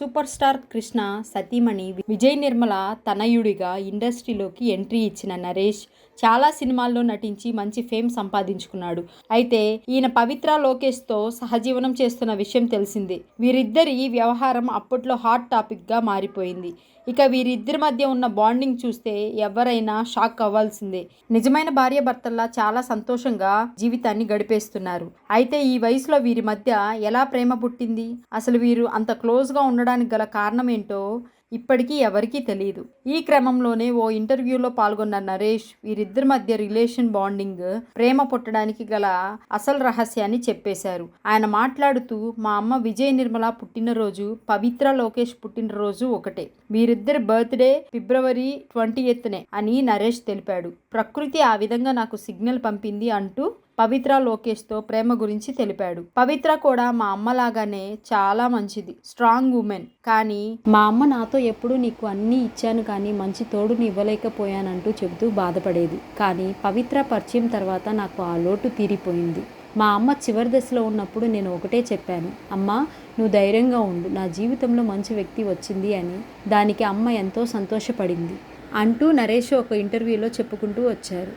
Super star Krishna సతీమణి విజయ్ నిర్మల తనయుడిగా ఇండస్ట్రీలోకి entry ఇచ్చిన నరేష్ చాలా సినిమాల్లో నటించి మంచి ఫేమ్ సంపాదించుకున్నాడు. అయితే ఈయన పవిత్ర లోకేష్తో సహజీవనం చేస్తున్న విషయం తెలిసిందే. వీరిద్దరి వ్యవహారం అప్పట్లో హాట్ టాపిక్గా మారిపోయింది. ఇక వీరిద్దరి మధ్య ఉన్న బాండింగ్ చూస్తే ఎవరైనా షాక్ అవ్వాల్సిందే. నిజమైన భార్య భర్తల్లా చాలా సంతోషంగా జీవితాన్ని గడిపేస్తున్నారు. అయితే ఈ వయసులో వీరి మధ్య ఎలా ప్రేమ పుట్టింది? అసలు వీరు అంత క్లోజ్గా ఉండడం ఉండడానికి గల కారణం ఏంటో ఇప్పటికీ ఎవరికీ తెలియదు ఈ క్రమంలోనే ఓ ఇంటర్వ్యూలో పాల్గొన్న నరేష్ వీరిద్దరి మధ్య రిలేషన్ బాండింగ్ ప్రేమ పుట్టడానికి గల అసలు రహస్యాన్ని చెప్పేశారు. ఆయన మాట్లాడుతూ మా అమ్మ విజయ నిర్మల పుట్టినరోజు పవిత్ర లోకేష్ పుట్టినరోజు ఒకటే. వీరిద్దరి బర్త్డే ఫిబ్రవరి ట్వంటీ ఎత్నే అని నరేష్ తెలిపాడు. ప్రకృతి ఆ విధంగా నాకు సిగ్నల్ పంపింది అంటూ పవిత్ర లోకేష్తో ప్రేమ గురించి తెలిపాడు. పవిత్ర కూడా మా అమ్మలాగానే చాలా మంచిది. Strong women. కానీ మా అమ్మ నాతో ఎప్పుడు నీకు అన్నీ ఇచ్చాను కానీ మంచి తోడుని ఇవ్వలేకపోయానంటూ చెబుతూ బాధపడేది. కానీ పవిత్ర పరిచయం తర్వాత నాకు ఆ లోటు తీరిపోయింది. మా అమ్మ చివరి దశలో ఉన్నప్పుడు నేను ఒకటే చెప్పాను. అమ్మ నువ్వు ధైర్యంగా ఉండు. నా జీవితంలో మంచి వ్యక్తి వచ్చింది అని. దానికి అమ్మ ఎంతో సంతోషపడింది. అంటూ నరేష్ ఒక ఇంటర్వ్యూలో చెప్పుకుంటూ వచ్చారు.